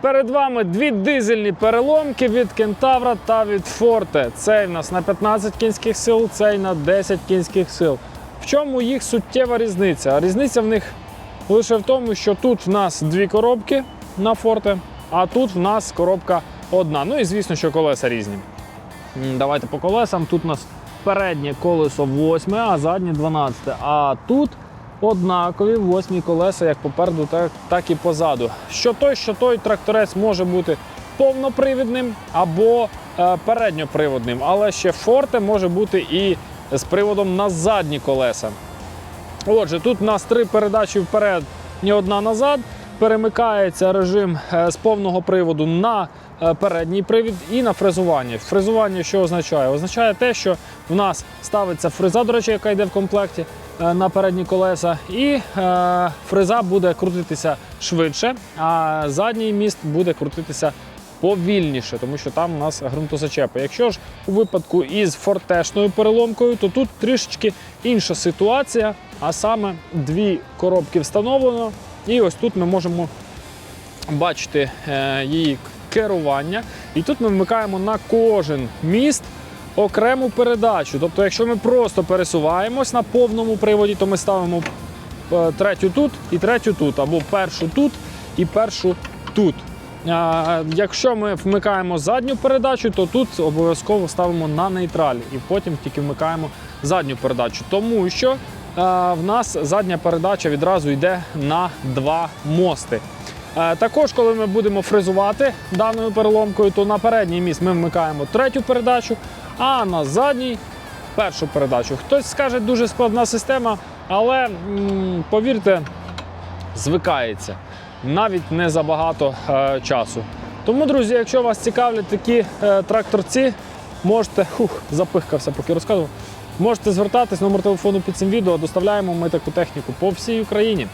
Перед вами дві дизельні переломки від Кентавра та від Форте. Цей в нас на 15 кінських сил, цей на 10 кінських сил. В чому їх суттєва різниця? Різниця в них лише в тому, що тут в нас дві коробки на Форте, а тут в нас коробка одна. Ну і звісно, що колеса різні. Давайте по колесам. Тут у нас переднє колесо 8, а заднє 12. А тут однакові восьмі колеса, як попереду, так, так і позаду. Що той, що той тракторець може бути повнопривідним або е, передньоприводним, але ще форте може бути і з приводом на задні колеса. Отже, тут у нас три передачі вперед, ні одна назад. Перемикається режим е, з повного приводу на е, передній привід і на фрезування. Фрезування що означає? Означає те, що в нас ставиться фреза, до речі, яка йде в комплекті на передні колеса, і е, фреза буде крутитися швидше, а задній міст буде крутитися повільніше, тому що там у нас ґрунтозачепи. Якщо ж у випадку із фортешною переломкою, то тут трішечки інша ситуація, а саме дві коробки встановлено. І ось тут ми можемо бачити е, її керування. І тут ми вмикаємо на кожен міст окрему передачу. Тобто, якщо ми просто пересуваємось на повному приводі, то ми ставимо е, третю тут і третю тут, або першу тут і першу тут. Якщо ми вмикаємо задню передачу, то тут обов'язково ставимо на нейтраль і потім тільки вмикаємо задню передачу, тому що в нас задня передача відразу йде на два мости. Е, Також, коли ми будемо фрезувати даною переломкою, то на передній міст ми вмикаємо третю передачу, а на задній першу передачу. Хтось скаже, дуже складна система, але повірте, звикається навіть не за багато е, часу. Тому, друзі, якщо вас цікавлять такі е, тракторці, можете хух, запихкався, поки розказував. Можете звертатись, номер телефону під цим відео. Доставляємо ми таку техніку по всій Україні.